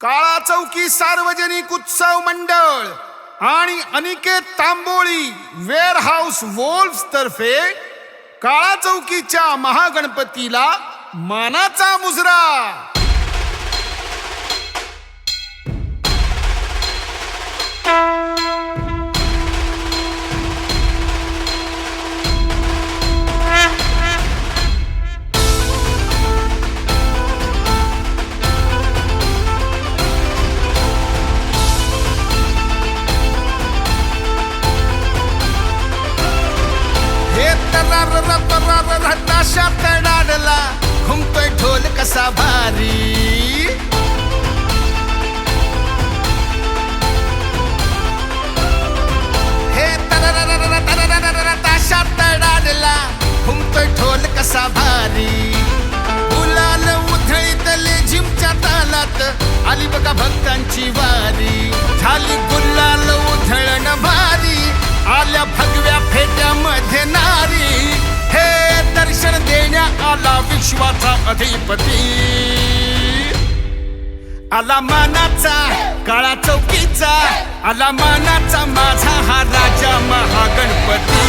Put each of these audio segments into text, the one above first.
काळा चौकी सार्वजनिक उत्सव मंडळ आणि Aniket Tamboli warehouse wolf तर्फे काळा चौकीच्या महागणपतीला मानाचा मुजरा. ताशा तडाडला घुमतोय ढोल कसा भारी. हे तरार तरार ताशा तडाडला घुमतोय ढोल कसा भारी. उलाल उधळीतले झिमच्या तालात. आली बघा भक्तांची वारी. झाली गुल्लाल उधळण अधिपती. आला मानाचा काळा चौकीचा आला मानाचा माझा हा राजा महागणपती.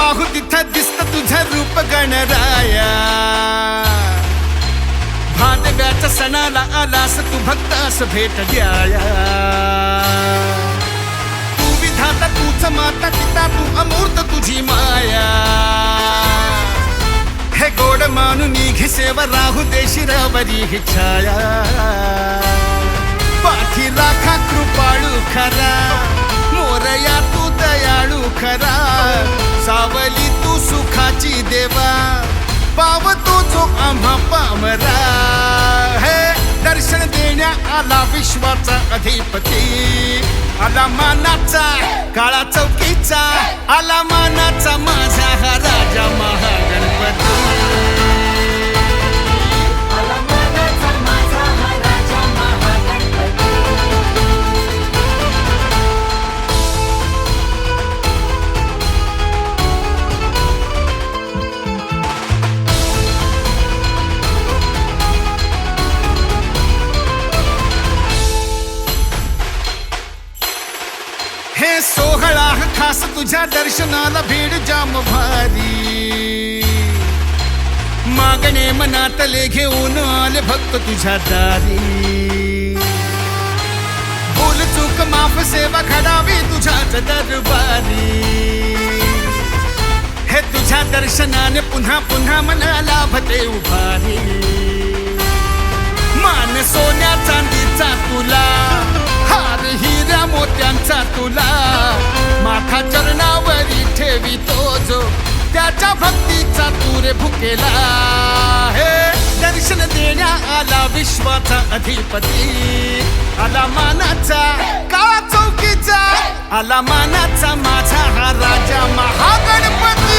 जिथं पाहू तिथं दिसत तुझं रूप गणराया. भानव्याच्या सणाला आलास तू भक्तास भेट द्याया. तू विधाता तूच माता पिता तू अमूर्त तुझी माया. हे गोड मानून निघे सेवा राहू देशी शिरावरी ही छाया. पाठी लाखा कृपाळू खरा. मोरया तू दयाळू खरा. सावली तू सुखाची देवा. पावतो जो आम्हा पामरा. हे दर्शन देण्या आला विश्वाचा अधिपती. आला मानाचा काळा चौकीचा. आला मानाचा माझा हा राजा महागणपती. हे सोहळा खास तुझ्या दर्शनाला भीड जाम भारी. मागणे मनातले घेऊन आले भक्त तुझ्या दारी. भूल चूक माफ सेवा घडावी तुझ्याच दरबारी. हे तुझ्या दर्शनाने पुन्हा पुन्हा मनाला भते उभारी. त्याच्या भक्तीचा तूर भुकेला हे दर्शन देण्या आला विश्वाचा अधिपती. आला मानाचा का चौकीचा. आला मानाचा माझा हा राजा महागणपती.